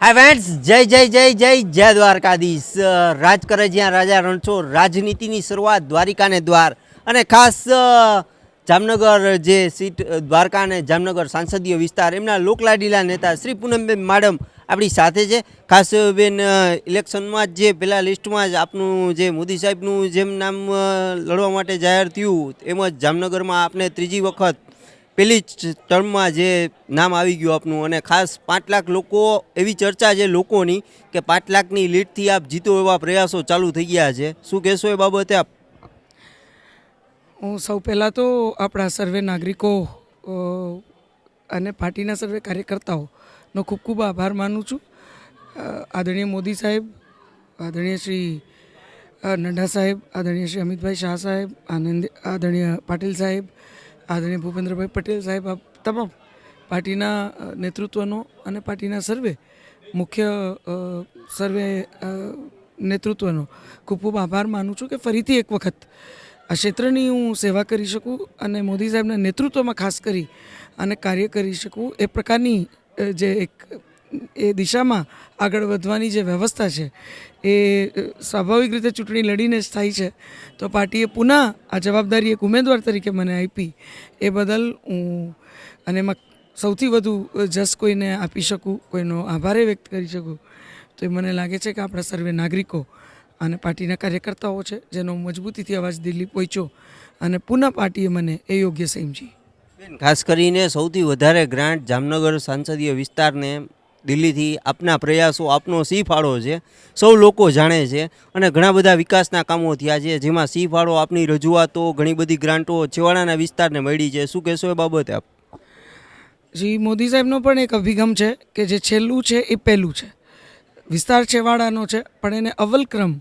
Hi friends જય જય જય જય જય દ્વારકાધીશ. રાજ કરે જ્યાં રાજા રણછોડ રાજનીતિની શરૂઆત દ્વારિકાને દ્વાર અને ખાસ જામનગર જે સીટ દ્વારકા અને જામનગર સાંસદીય વિસ્તાર, એમના લોકલાડીલા નેતા શ્રી પૂનમબેન માડમ આપણી સાથે છે. ખાસ બેન ઇલેક્શનમાં જ જે પહેલાં લિસ્ટમાં જ આપનું જે મોદી સાહેબનું જેમ નામ લડવા માટે જાહેર થયું એમ જ જામનગરમાં આપને ત્રીજી વખત જ ટર્મમાં જે નામ આવી ગયું આપનું અને ખાસ પાંચ લાખ લોકો, એવી ચર્ચા છે લોકોની કે પાંચ લાખની લીડથી આપ જીતો એવા પ્રયાસો ચાલુ થઈ ગયા છે. શું કહેશો એ બાબતે આપ? હું સૌ પહેલાં તો આપણા સર્વે નાગરિકો અને પાર્ટીના સર્વે કાર્યકર્તાઓનો ખૂબ ખૂબ આભાર માનું છું. આદરણીય મોદી સાહેબ, આદરણીય શ્રી નડ્ડા સાહેબ, આદરણીય શ્રી અમિતભાઈ શાહ સાહેબ, આનંદ, આદરણીય પાટીલ સાહેબ આદરણીય ભૂપેન્દ્રભાઈ પટેલ સાહેબ આ તમામ પાર્ટીના નેતૃત્વનો અને પાર્ટીના સર્વે, મુખ્ય સર્વે નેતૃત્વનો ખૂબ ખૂબ આભાર માનું છું કે ફરીથી એક વખત આ ક્ષેત્રની હું સેવા કરી શકું અને મોદી સાહેબના નેતૃત્વમાં ખાસ કરી અને કાર્ય કરી શકું એ પ્રકારની જે એક એ દિશામાં આગળ વધવાની જે વ્યવસ્થા છે, એ સ્વાભાવિક રીતે ચૂંટણી લડીને જ થાય છે. તો પાર્ટીએ પુનઃ આ જવાબદારી એક ઉમેદવાર તરીકે મને આપી, એ બદલ હું અને એમાં સૌથી વધુ જસ કોઈને આપી શકું, કોઈનો આભારે વ્યક્ત કરી શકું, તો એ મને લાગે છે કે આપણા સર્વે નાગરિકો અને પાર્ટીના કાર્યકર્તાઓ છે, જેનો મજબૂતીથી અવાજ દિલ્હી પહોંચ્યો અને પુનઃ પાર્ટીએ મને એ યોગ્ય સમજી. ખાસ કરીને સૌથી વધારે ગ્રાન્ટ જામનગર સાંસદીય વિસ્તારને દિલ્હીથી આપના પ્રયાસો, આપનો સી ફાળો છે. સૌ લોકો જાણે છે અને ઘણા બધા વિકાસના કામો થયા છે, જેમાં સી ફાળો આપની રજૂઆતો, ઘણી બધી ગ્રાન્ટો છેવાડાના વિસ્તારને મળી છે. શું કહેશો એ બાબતે આપ? શ્રી મોદી સાહેબનો પણ એક અભિગમ છે કે જે છેલ્લું છે એ પહેલું છે. વિસ્તાર છેવાડાનો છે, પણ એને અવલક્રમ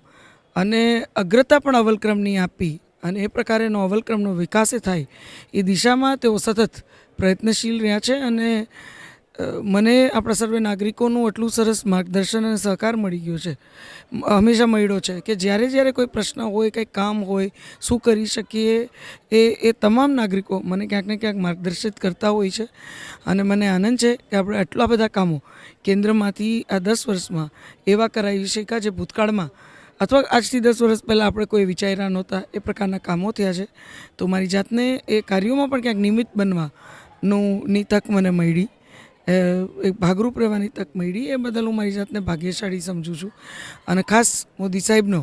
અને અગ્રતા પણ અવલક્રમની આપી અને એ પ્રકારેનો અવલક્રમનો વિકાસ થાય એ દિશામાં તેઓ સતત પ્રયત્નશીલ રહ્યા છે અને મને આપણા સર્વે નાગરિકોનું એટલું સરસ માર્ગદર્શન અને સહકાર મળી ગયો છે. હંમેશા મળ્યો છે કે જ્યારે જ્યારે કોઈ પ્રશ્ન હોય કંઈક કામ હોય, શું કરી શકીએ, એ એ તમામ નાગરિકો મને ક્યાંક ને ક્યાંક માર્ગદર્શિત કરતા હોય છે. અને મને આનંદ છે કે આપણે આટલા બધા કામો કેન્દ્રમાંથી આ દસ વર્ષમાં એવા કરાવી શક્યા જે ભૂતકાળમાં અથવા આજથી દસ વર્ષ પહેલાં આપણે કોઈ વિચાર્યા નહોતા એ પ્રકારના કામો થયા છે. તો મારી જાતને એ કાર્યોમાં પણ ક્યાંક નિમિત્ત બનવાનું ની તક મને મળી. એક ભાગરૂપ રહેવાની તક મળી. એ બદલ હું મારી જાતને ભાગ્યશાળી સમજું છું. અને ખાસ મોદી સાહેબનો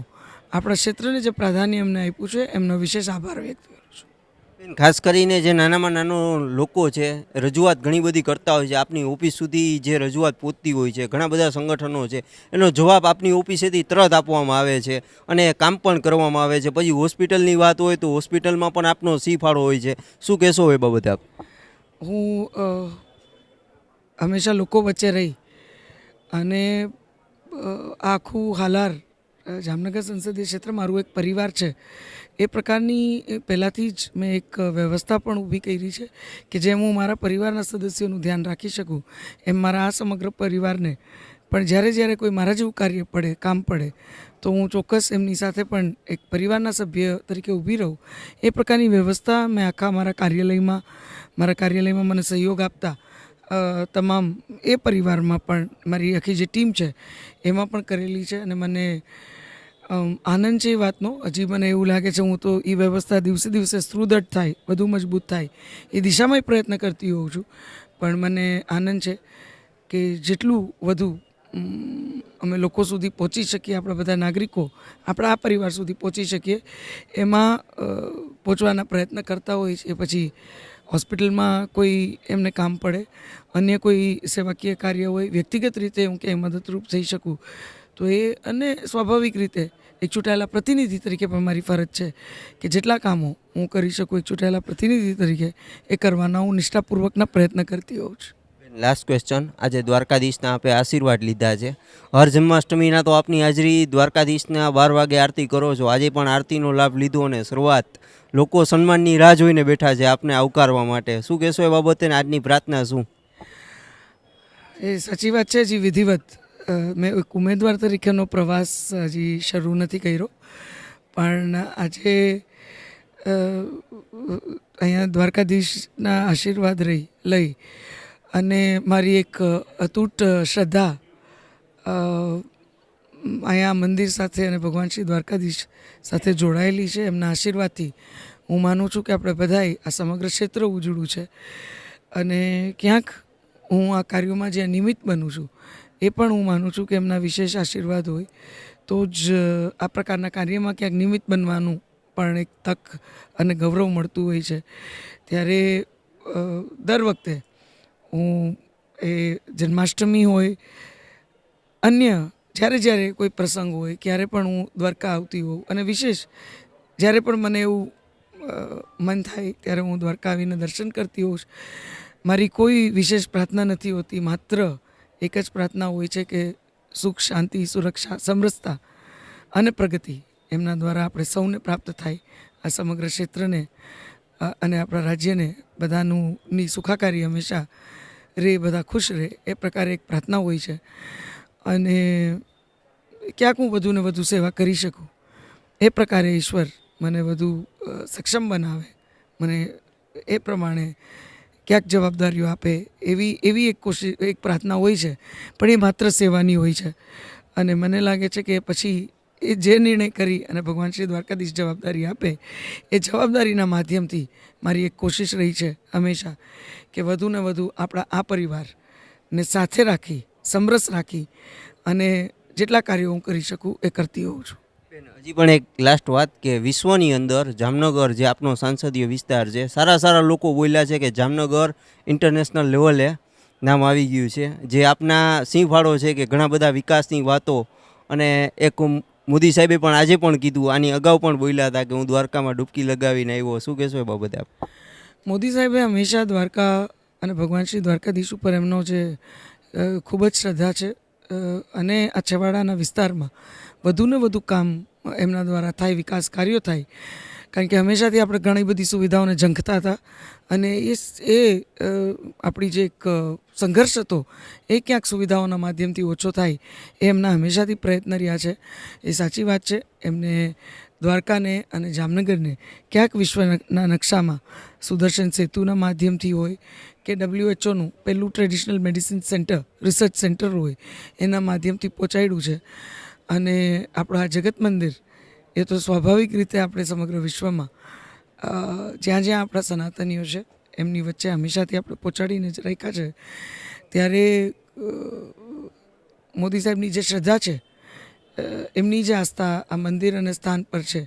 આપણા ક્ષેત્રને જે પ્રાધાન્ય એમને આપ્યું છે એમનો વિશેષ આભાર વ્યક્ત કરું છું. ખાસ કરીને જે નાનામાં નાનો લોકો છે રજૂઆત ઘણી બધી કરતા હોય છે. આપની ઓફિસ સુધી જે રજૂઆત પહોંચતી હોય છે ઘણા બધા સંગઠનો છે એનો જવાબ આપની ઓફિસેથી તરત આપવામાં આવે છે અને કામ પણ કરવામાં આવે છે. પછી હોસ્પિટલની વાત હોય તો હોસ્પિટલમાં પણ આપનો સી ફાળો હોય છે. શું કહેશો એ બાબતે આપ? હું હંમેશા લોકો વચ્ચે રહી અને આખું હાલાર જામનગર સંસદીય ક્ષેત્ર મારું એક પરિવાર છે. એ પ્રકારની પહેલાંથી જ મેં એક વ્યવસ્થા પણ ઊભી કરી છે કે જેમ હું મારા પરિવારના સદસ્યોનું ધ્યાન રાખી શકું, એમ મારા આ સમગ્ર પરિવારને. પણ જ્યારે જ્યારે કોઈ મારા જેવું કાર્ય પડે, કામ પડે, તો હું ચોક્કસ એમની સાથે પણ એક પરિવારના સભ્ય તરીકે ઊભી રહું. એ પ્રકારની વ્યવસ્થા મેં આખા મારા કાર્યાલયમાં મારા કાર્યાલયમાં મને સહયોગ આપતા તમામ એ પરિવારમાં પણ મારી આખી જે ટીમ છે, એમાં પણ કરેલી છે અને મને આનંદ છે એ વાતનો. હજી મને એવું લાગે છે હું તો એ વ્યવસ્થા દિવસે દિવસે સુદૃઢ થાય, વધુ મજબૂત થાય, એ દિશામાં પ્રયત્ન કરતી હોઉં છું. પણ મને આનંદ છે કે જેટલું વધુ, અમે લોકો સુધી પહોંચી શકીએ, આપણા બધા નાગરિકો, આપણા આ પરિવાર સુધી પહોંચી શકીએ, એમાં પહોંચવાના પ્રયત્ન કરતા હોય છે. પછી હોસ્પિટલમાં કોઈ એમને કામ પડે, અન્ય કોઈ સેવાકીય કાર્ય હોય, વ્યક્તિગત રીતે હું ક્યાંય મદદરૂપ થઈ શકું, તો એ અને સ્વાભાવિક રીતે એક ચૂંટાયેલા પ્રતિનિધિ તરીકે પણ મારી ફરજ છે કે જેટલા કામો હું કરી શકું, એક ચૂંટાયેલા પ્રતિનિધિ તરીકે એ કરવાના હું નિષ્ઠાપૂર્વકના પ્રયત્ન કરતી હોઉં છું. લાસ્ટ ક્વેશ્ચન આજે દ્વારકાધીશના આપે આશીર્વાદ લીધા છે. હર જન્માષ્ટમીના તો આપની હાજરી દ્વારકાધીશના બાર વાગે આરતી કરો છો. આજે પણ આરતીનો લાભ લીધો અને શરૂઆત લોકો સન્માનની રાહ જોઈને બેઠા છે આપને આવકારવા માટે. શું કહેશો એ બાબતે આજની પ્રાર્થના શું? એ સાચી વાત છે હજી વિધિવત. મેં એક ઉમેદવાર તરીકેનો પ્રવાસ હજી શરૂ નથી કર્યો. પણ આજે અહીંયા દ્વારકાધીશના આશીર્વાદ રહી, લઈ અને મારી એક અતૂટ શ્રદ્ધા અહીંયા મંદિર સાથે અને ભગવાન શ્રી દ્વારકાધીશ સાથે જોડાયેલી છે એમના આશીર્વાદથી. હું માનું છું કે આપણે બધાએ આ સમગ્ર ક્ષેત્ર ઉજળું છે. અને ક્યાંક હું આ કાર્યોમાં જ્યાં નિમિત્ત બનું છું, એ પણ હું માનું છું કે એમના વિશેષ આશીર્વાદ હોય. તો જ આ પ્રકારના કાર્યમાં ક્યાંક નિમિત્ત બનવાનું પણ એક તક અને ગૌરવ મળતું હોય છે. ત્યારે દર વખતે હું એ જન્માષ્ટમી હોય, અન્ય જ્યારે જ્યારે કોઈ પ્રસંગ હોય, ક્યારે પણ હું દ્વારકા આવતી હોઉં. અને વિશેષ જ્યારે પણ મને એવું મન થાય ત્યારે હું દ્વારકા આવીને દર્શન કરતી હોઉં મારી કોઈ વિશેષ પ્રાર્થના નથી હોતી, માત્ર એક જ પ્રાર્થના હોય છે કે સુખ, શાંતિ, સુરક્ષા, સમરસતા અને પ્રગતિ એમના દ્વારા આપણે સૌને પ્રાપ્ત થાય આ સમગ્ર ક્ષેત્રને અને આપણા રાજ્યને બધાનું ની સુખાકારી હંમેશા રે, બધા ખુશ રહે એ પ્રકારે એક પ્રાર્થના હોય છે. અને ક્યાંક હું વધુ ને વધુ સેવા કરી શકું. એ પ્રકારે ઈશ્વર મને વધુ સક્ષમ બનાવે. મને એ પ્રમાણે ક્યાંક જવાબદારીઓ આપે એવી એવી એક કોશિશ એક પ્રાર્થના હોય છે. પણ એ માત્ર સેવાની હોય છે. અને મને લાગે છે કે પછી એ જે નિર્ણય કરી અને ભગવાન શ્રી દ્વારકાધીશ જવાબદારી આપે, એ જવાબદારીના માધ્યમથી મારી એક કોશિશ રહી છે હંમેશા કે વધુ ને વધુ આપણા આ પરિવારને સાથે રાખી, સમરસ રાખી અને જેટલા કાર્યો હું કરી શકું એ કરતી હોઉં છું. હજી પણ એક લાસ્ટ વાત કે વિશ્વની અંદર જામનગર જે આપનો સાંસદીય વિસ્તાર છે, સારા સારા લોકો બોલ્યા છે કે જામનગર ઇન્ટરનેશનલ લેવલે નામ આવી ગયું છે. જે આપના સિંહ ફાળો છે કે ઘણા બધા વિકાસની વાતો અને એક મોદી સાહેબે પણ આજે પણ કીધું, આની અગાઉ પણ બોલ્યા હતા કે હું દ્વારકામાં ડૂબકી લગાવીને આવ્યો શું કહેશો એ બાબતે આપ? મોદી સાહેબે હંમેશા દ્વારકા અને ભગવાન શ્રી દ્વારકાધીશ ઉપર એમનો જે ખૂબ જ શ્રદ્ધા છે અને આ છેવાડાના વિસ્તારમાં વધુને વધુ કામ એમના દ્વારા થાય, વિકાસ કાર્યો થાય. કારણ કે હંમેશાથી આપણે ઘણી બધી સુવિધાઓને ઝંખતા હતા અને એ એ આપણી જે એક સંઘર્ષ હતો, એ ક્યાંક સુવિધાઓના માધ્યમથી ઓછો થાય, એ એમના હંમેશાથી પ્રયત્ન રહ્યા છે. એ સાચી વાત છે, એમને દ્વારકાને અને જામનગરને ક્યાંક વિશ્વના નકશામાં સુદર્શન સેતુના માધ્યમથી હોય કે ડબ્લ્યુએચઓનું પહેલું traditional medicine centre, research centre હોય, એના માધ્યમથી પહોંચાડ્યું છે. અને આપણા જગત મંદિર એ તો સ્વાભાવિક રીતે આપણે સમગ્ર વિશ્વમાં જ્યાં જ્યાં આપણા સનાતનીઓ છે, એમની વચ્ચે હંમેશાથી આપણે પહોંચાડીને જ રાખ્યા છે. ત્યારે મોદી સાહેબની જે શ્રદ્ધા છે એમની જે આસ્થા, આ મંદિર અને સ્થાન પર છે,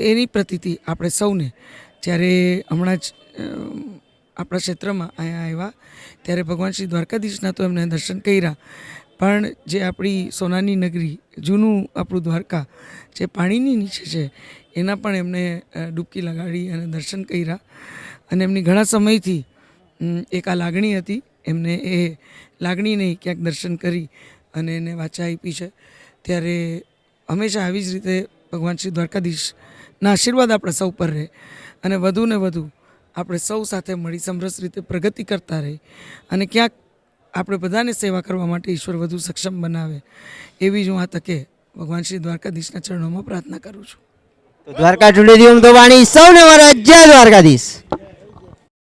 એની પ્રતિતિ આપણે સૌને જ્યારે હમણાં જ આપણા ક્ષેત્રમાં અહીંયા આવ્યા, ત્યારે ભગવાન શ્રી દ્વારકાધીશના તો એમને દર્શન કર્યા પણ જે આપણી સોનાની નગરી જૂનું આપણું દ્વારકા જે પાણીની નીચે છે એના પણ એમને અ, ડૂબકી લગાડી અને દર્શન કર્યા. અને એમની ઘણા સમયથી એક આ લાગણી હતી. એમને એ લાગણીને ક્યાંક દર્શન કરી અને એને વાચા આપી છે. ત્યારે હંમેશા આવી જ રીતે ભગવાન શ્રી દ્વારકાધીશના આશીર્વાદ આપણે સૌ પર રહે અને વધુ ને વધુ આપણે સૌ સાથે મળી સમરસ રીતે પ્રગતિ કરતા રહી. અને ક્યાંક આપણે બધાને સેવા કરવા માટે ઈશ્વર વધુ સક્ષમ બનાવે, એવી જ હું આ તકે ભગવાન શ્રી દ્વારકાધીશના ચરણોમાં પ્રાર્થના કરું છું. દ્વારકા ટુડે તો સૌને મારા જય દ્વારકાધીશ.